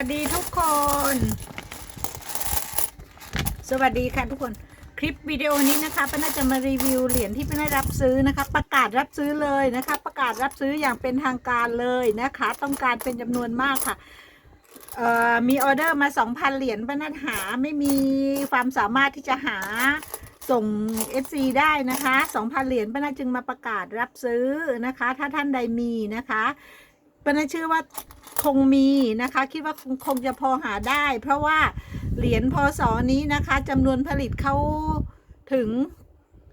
สวัสดีทุกคน สวัสดีค่ะทุกคน คลิปวิดีโอนี้นะคะป้าน่าจะมารีวิวเหรียญที่ป้าน่ารับซื้อนะคะ ประกาศรับซื้อเลยนะคะ ประกาศรับซื้ออย่างเป็นทางการเลยนะคะ ต้องการเป็นจำนวนมากค่ะมีออเดอร์มา 2,000 เหรียญป้าน่าหาไม่มีความสามารถที่จะหาส่ง FC ได้นะคะ 2,000 เหรียญป้าน่าจึงมาประกาศรับซื้อนะคะ ถ้าท่านใดมีนะคะ ป้าน่าเชื่อว่าคงมีนะคะ คิดว่าคงคงจะพอหาได้ เพราะว่าเหรียญพศนี้นะคะจำนวนผลิตเขาถึง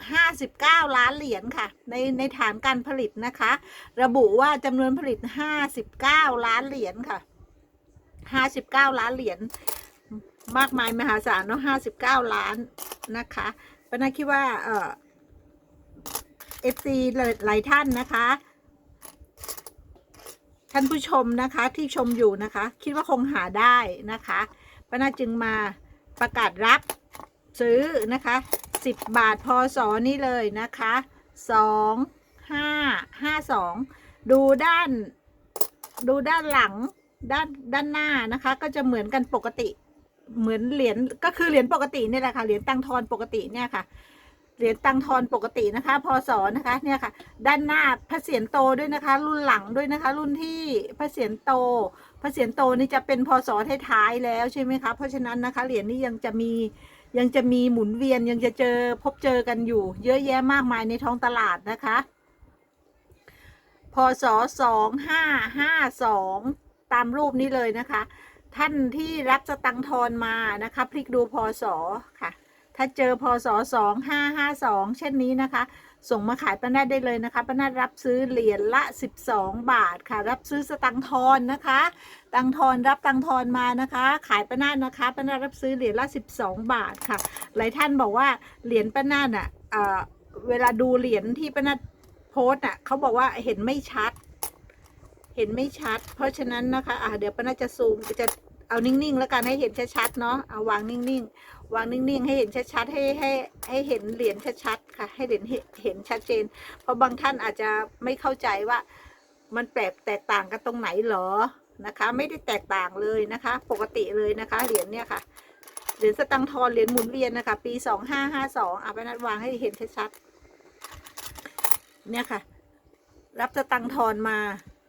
59 ล้านเหรียญค่ะ ในในฐานการผลิตนะคะ ระบุว่าจำนวนผลิต 59 ล้านเหรียญค่ะ 59 ล้านเหรียญมากมายมหาศาลเนาะ59 ล้านนะคะปานาคิดว่าเอ่อฟซีหลายท่านนะคะ ท่านผู้ชมนะคะที่ชมอยู่นะคะ คิดว่าคงหาได้นะคะป้านาจึงมาประกาศรับซื้อนะคะ 10 บาทพศนี่เลยนะคะ 2 5 5 2 ดูด้าน ดูด้านหลังด้านด้านหน้านะคะ ก็จะเหมือนกันปกติเหมือนเหรียญก็คือเหรียญปกตินี่แหละค่ะเหรียญตังทอนปกติเนี่ยค่ะ เหรียญตังทอนปกตินะคะ พศนะคะ เนี่ยค่ะ ด้านหน้าพระเศียรโตด้วยนะคะ รุ่นหลังด้วยนะคะ รุ่นที่พระเศียรโต พระเศียรโตนี่จะเป็นพศท้ายๆแล้วใช่ไหมคะ เพราะฉะนั้นนะคะ เหรียญนี้ยังจะมียังจะมีหมุนเวียนยังจะเจอพบเจอกันอยู่ เยอะแยะมากมายในท้องตลาดนะคะ พศสองห้าห้าสองตามรูปนี้เลยนะคะ ท่านที่รับสตังทอนมานะคะ พลิกดูพศค่ะ ถ้าเจอพศสองห้าห้าสองเช่นนี้นะคะ ส่งมาขายป้านาดได้เลยนะคะป้านาดรับซื้อเหรียญละ 12 บาทค่ะ รับซื้อสตังทอนนะคะ ตังทอนรับตังทอนมานะคะ ขายป้านาดนะคะป้านาดรับซื้อเหรียญละ 12 บาทค่ะ หลายท่านบอกว่าเหรียญป้านาดอะเวลาดูเหรียญที่ป้านาดโพสอะเขาบอกว่าเห็นไม่ชัด เห็นไม่ชัด เพราะฉะนั้นนะคะอะเดี๋ยวป้านาดจะซูมจะ เอานิ่งๆแล้วกันให้เห็นชัดๆเนาะเอาวางนิ่งๆวางนิ่งๆ ให้เห็นชัดๆให้ให้ให้เห็นเหรียญชัดๆค่ะ ให้เห็นเห็นชัดเจน เพราะบางท่านอาจจะไม่เข้าใจว่ามันแปลกแตกต่างกันตรงไหนหรอนะคะ ไม่ได้แตกต่างเลยนะคะ ปกติเลยนะคะเหรียญเนี่ยค่ะเหรียญสตังทอนเหรียญหมุนเวียนนะคะ ปีสองห้าห้าสองเอะไปนัดวางให้เห็นชัดๆเนี่ยค่ะ รับสตังทอนมา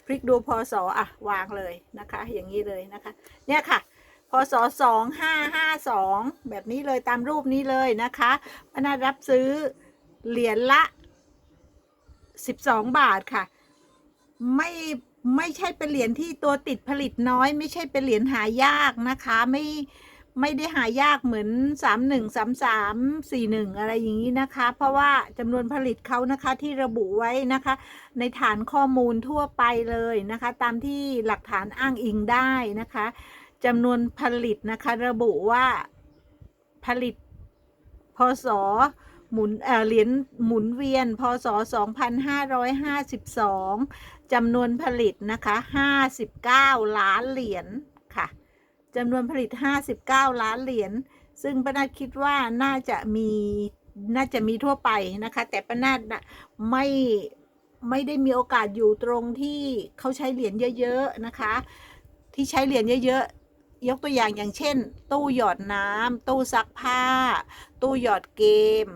พลิกดูพศอะวางเลยนะคะ อย่างนี้เลยนะคะ เนี่ยค่ะพศสองห้าห้าสองแบบนี้เลยตามรูปนี้เลยนะคะพนารับซื้อเหรียญละสิบสองบาทค่ะ ไม่ไม่ใช่เป็นเหรียญที่ตัวติดผลิตน้อย ไม่ใช่เป็นเหรียญหายากนะคะ ไม่ ไม่ได้หายากเหมือนสามหนึ่งสามสามสี่หนึ่งอะไรอย่างนี้นะคะ เพราะว่าจำนวนผลิตเขานะคะที่ระบุไว้นะคะ ในฐานข้อมูลทั่วไปเลยนะคะ ตามที่หลักฐานอ้างอิงได้นะคะจำนวนผลิตนะคะ ระบุว่าผลิตพศหมุนเอ่อเหรียญหมุนเวียน พศ 2552จำนวนผลิตนะคะ 59 ล้านเหรียญค่ะ จำนวนผลิต 59 ล้านเหรียญ ซึ่งป้านาดคิดว่าน่าจะมีน่าจะมีทั่วไปนะคะ แต่ป้านาดนะไม่ไม่ได้มีโอกาสอยู่ตรงที่เขาใช้เหรียญเยอะๆนะคะ ที่ใช้เหรียญเยอะๆ ยกตัวอย่างอย่างเช่น ตู้หยอดน้ำตู้ซักผ้า ตู้หยอดเกม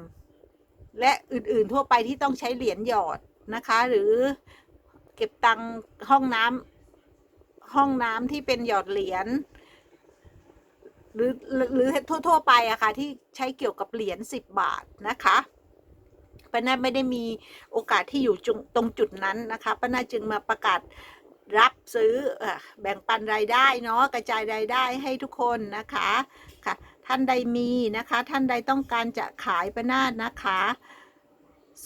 และอื่นๆทั่วไปที่ต้องใช้เหรียญหยอดนะคะ หรือเก็บตังห้องน้ำห้องน้ำที่เป็นหยอดเหรียญ หรือหรือทั่ว ๆ ไปอะค่ะ ที่ใช้เกี่ยวกับเหรียญสิบบาทนะคะป้านาไม่ได้มีโอกาสที่อยู่ตรงจุดนั้นนะคะป้านาจึงมาประกาศรับซื้ออแบ่งปันรายได้เนาะกระจายรายได้ให้ทุกคนนะคะค่ะ ท่านใดมีนะคะ ท่านใดต้องการจะขายประนานะคะ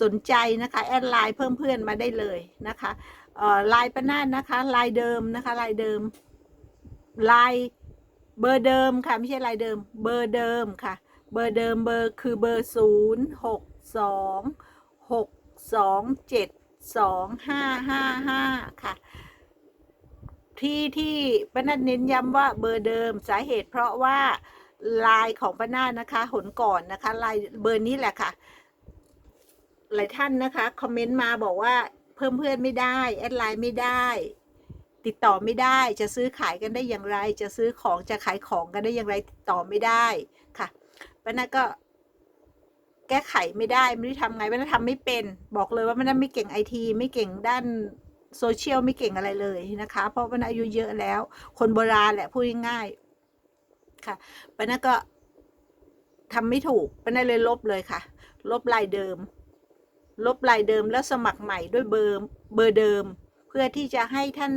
สนใจนะคะแอดไลน์เพิ่มเพื่อนมาได้เลยนะคะไลน์ประนานะคะไลน์เดิมนะคะไลน์เดิมไลน์ เบอร์เดิมค่ะ ไม่ใช่ลน์เดิม เบอร์เดิมค่ะ เบอร์เดิมเบอร์คือเบอร์ศูนย์หกสองหกสองเจ็ดสองห้าห้าห้าค่ะ ที่ที่ป้านาดเน้นย้ำว่าเบอร์เดิมสาเหตุเพราะว่าลน์ของป้านานะคะหนก่อนนะคะลน์เบอร์นี้แหละค่ะ หลายท่านนะคะคอมเมนต์มาบอกว่าเพิ่มเพื่อนไม่ได้ แอดไลน์ไม่ได้ ติดต่อไม่ได้จะซื้อขายกันได้อย่างไร จะซื้อของจะขายของกันได้อย่างไรติดต่อไม่ได้ค่ะป้านาก็แก้ไขไม่ได้ไม่รู้ทำไงป้านาทำไม่เป็น บอกเลยว่าป้านาไม่เก่งไอทีไม่เก่งด้านโซเชียลไม่เก่งอะไรเลยนะคะ เพราะป้านาอายุเยอะแล้ว คนโบราณแหละพูดง่ายๆค่ะป้านาก็ทำไม่ถูกป้านาเลยลบเลยค่ะ ลบลายเดิม ลบลายเดิมแล้วสมัครใหม่ด้วยเบอร์เบอร์เดิม พื่อที่จะให้ท่าน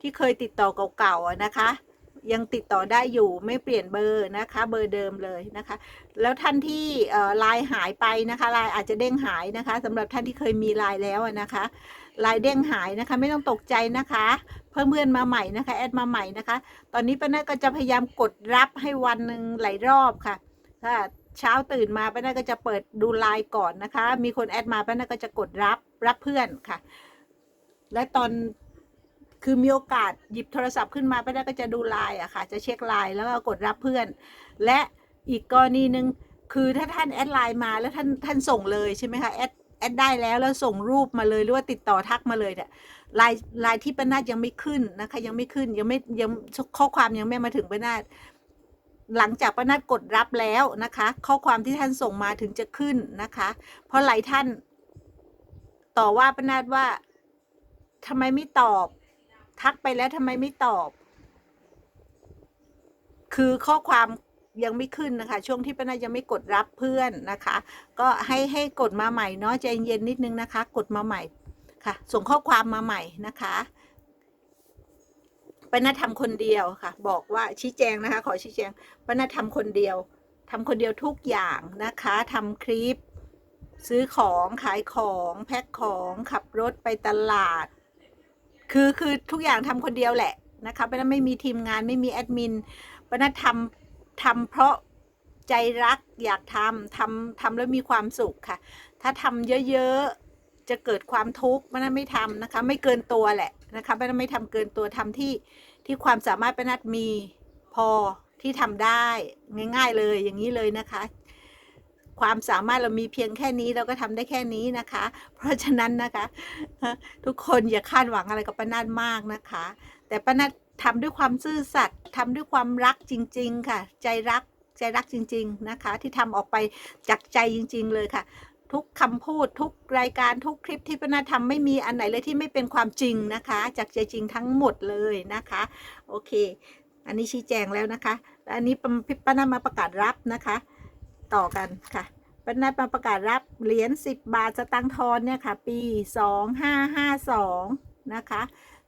ที่เคยติดต่อเก่าๆนะคะ ยังติดต่อได้อยู่ไม่เปลี่ยนเบอร์นะคะ เบอร์เดิมเลยนะคะ แล้วท่านที่ไลน์หายไปนะคะไลน์อาจจะเด้งหายนะคะสำหรับท่านที่เคยมีไลน์แล้วนะคะไลน์เด้งหายนะคะ ไม่ต้องตกใจนะคะ เพื่อนเพื่อนมาใหม่นะคะแอดมาใหม่นะคะ ตอนนี้ป้าน่าก็จะพยายามกดรับให้วันหนึ่งหลายรอบค่ะถ้าเช้าตื่นมาป้าน่าก็จะเปิดดูไลน์ก่อนนะคะ มีคนแอดมาป้าน่าก็จะกดรับรับเพื่อนค่ะ และตอนคือมีโอกาสหยิบโทรศัพท์ขึ้นมาไป้านาก็จะดูไลน์อะค่ะ จะเช็คไลน์แล้วก็กดรับเพื่อน และอีกกรณีหนึ่งคือถ้าท่านแอดไลน์มาแล้วท่านท่านส่งเลยใช่ไหมคะแอดแอดได้แล้วแล้วส่งรูปมาเลยหรือว่าติดต่อทักมาเลยเนี่ยไลน์ไลน์ที่ป้านาดยังไม่ขึ้นนะคะ ยังไม่ขึ้นยังไม่ยังข้อความยังไม่มาถึงป้านาดหลังจากป้านาดกดรับแล้วนะคะ ข้อความที่ท่านส่งมาถึงจะขึ้นนะคะ เพราะหลายท่าน ต่อว่าป้านาดว่า ทำไมไม่ตอบ ทักไปแล้วทำไมไม่ตอบ คือข้อความยังไม่ขึ้นนะคะ ช่วงที่ป้านายังไม่กดรับเพื่อนนะคะ ก็ให้ให้กดมาใหม่เนาะใจเย็นนิดนึงนะคะ กดมาใหม่ค่ะ ส่งข้อความมาใหม่นะคะป้านาทำคนเดียวค่ะ บอกว่าชี้แจงนะคะ ขอชี้แจงป้านาทำคนเดียวทำคนเดียวทุกอย่างนะคะทำคลิป ซื้อของขายของ แพ็คของขับรถไปตลาด คือคือทุกอย่างทำคนเดียวแหละนะคะป้าะนาไม่มีทีมงานไม่มีแอดมินป้านาทำทำเพราะใจรักอยากทำทำทำแล้วมีความสุขค่ะ ถ้าทำเยอะๆ จะเกิดความทุกข์ป้าะนาไม่ทำนะคะ ไม่เกินตัวแหละนะคะป้าะนาไม่ทำเกินตัวทำที่ที่ความสามารถป้านามีพอที่ทำได้ง่ายๆเลยอย่างนี้เลยนะคะ ความสามารถเรามีเพียงแค่นี้เราก็ทำได้แค่นี้นะคะ เพราะฉะนั้นนะคะ ทุกคนอย่าคาดหวังอะไรกับป้านาดมากนะคะ แต่ป้านาดทำด้วยความซื่อสัตย์ทำด้วยความรักจริง ๆ ค่ะ ใจรักใจรักจริง ๆนะคะ ที่ทำออกไปจากใจจริง ๆ เลยค่ะ ทุกคำพูดทุกรายการทุกคลิปที่ป้านาทำไม่มีอันไหนเลยที่ไม่เป็นความจริงนะคะ จากใจจริงทั้งหมดเลยนะคะ โอเค อันนี้ชี้แจงแล้วนะคะ อันนี้ป้านามาประกาศรับนะคะ ต่อกันค่ะป้านามาประกาศรับเหรียญ10 บาทสตังค์ทอนเนี่ยค่ะ ปี 2552 นะคะ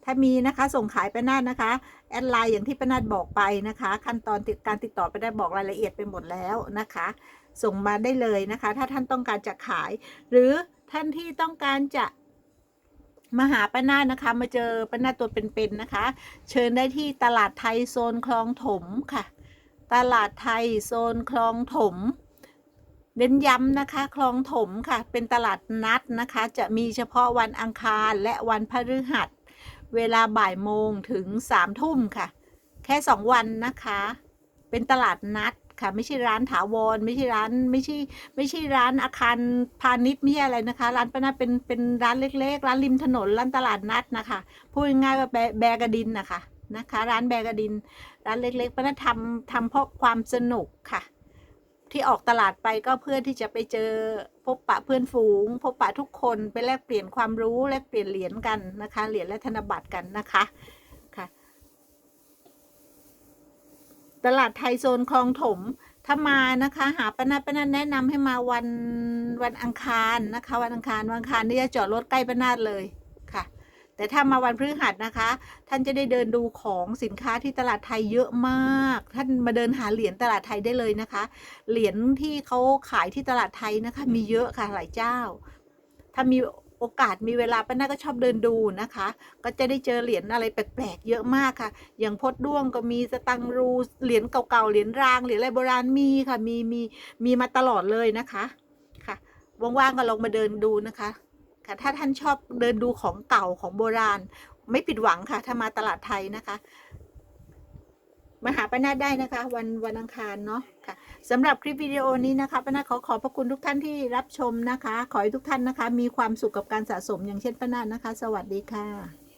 ถ้ามีนะคะส่งขายไปนาดนะคะ แอดไลน์อย่างที่ป้านาดบอกไปนะคะ ขั้นตอนติดการติดต่อไปได้บอกรายละเอียดไปหมดแล้วนะคะ ส่งมาได้เลยนะคะ ถ้าท่านต้องการจะขาย หรือท่านที่ต้องการจะมาหาป้านาดนะคะ มาเจอป้านาดตัวเป็นๆนะคะ เชิญได้ที่ตลาดไทยโซนคลองถมค่ะ ตลาดไทยโซนคลองถม เน้นย้ำนะคะ คลองถมค่ะ เป็นตลาดนัดนะคะ จะมีเฉพาะวันอังคารและวันพฤหัส เวลาบ่ายโมงถึงสามทุ่มค่ะ แค่สองวันนะคะ เป็นตลาดนัดค่ะ ไม่ใช่ร้านถาวร ไม่ใช่ร้านไม่ใช่ไม่ใช่ร้านอาคารพาณิชย์ไม่ใช่อะไรนะคะ ร้านป้านาเป็นเป็นร้านเล็กๆ ร้านริมถนนร้านตลาดนัดนะคะพูดง่ายๆว่าแบแบกระดินนะคะนะคะ ร้านแบกระดิน ร้านเล็กๆป้านาทำทำเพราะความสนุกค่ะ ที่ออกตลาดไปก็เพื่อที่จะไปเจอพบปะเพื่อนฝูง พบปะทุกคนไปแลกเปลี่ยนความรู้แลกเปลี่ยนเหรียญกันนะคะเหรียญและธนบัตรกันนะคะค่ะ ตลาดไทยโซนคลองถมถ้ามานะคะหาปนาปนาแนะนำให้มาวันวันอังคารนะคะ วันอังคารวันอังคารนี่จะจอดรถใกล้ปนาดเลย แต่ถ้ามาวันพฤหัสนะคะ ท่านจะได้เดินดูของสินค้าที่ตลาดไทยเยอะมาก ท่านมาเดินหาเหรียญตลาดไทยได้เลยนะคะ เหรียญที่เขาขายที่ตลาดไทยนะคะ มีเยอะค่ะหลายเจ้า ถ้ามีโอกาสมีเวลาป้านาก็ชอบเดินดูนะคะ ก็จะได้เจอเหรียญอะไรแปลกๆเยอะมากค่ะ อย่างพดด้วงก็มีสตังรูเหรียญเก่าๆเหรียญรางเหรียญอะไรโบราณมีค่ะมีมีมีมาตลอดเลยนะคะค่ะว่างๆก็ลองมาเดินดูนะคะ ค่ะ ถ้าท่านชอบเดินดูของเก่าของโบราณ ไม่ผิดหวังค่ะ ถ้ามาตลาดไทยนะคะมาหาป้านาได้นะคะ วันวันอังคารเนาะค่ะสำหรับคลิปวิดีโอนี้นะคะป้านาขอขอบพระคุณทุกท่านที่รับชมนะคะ ขอให้ทุกท่านนะคะ มีความสุขกับการสะสมอย่างเช่นป้านานะคะ สวัสดีค่ะ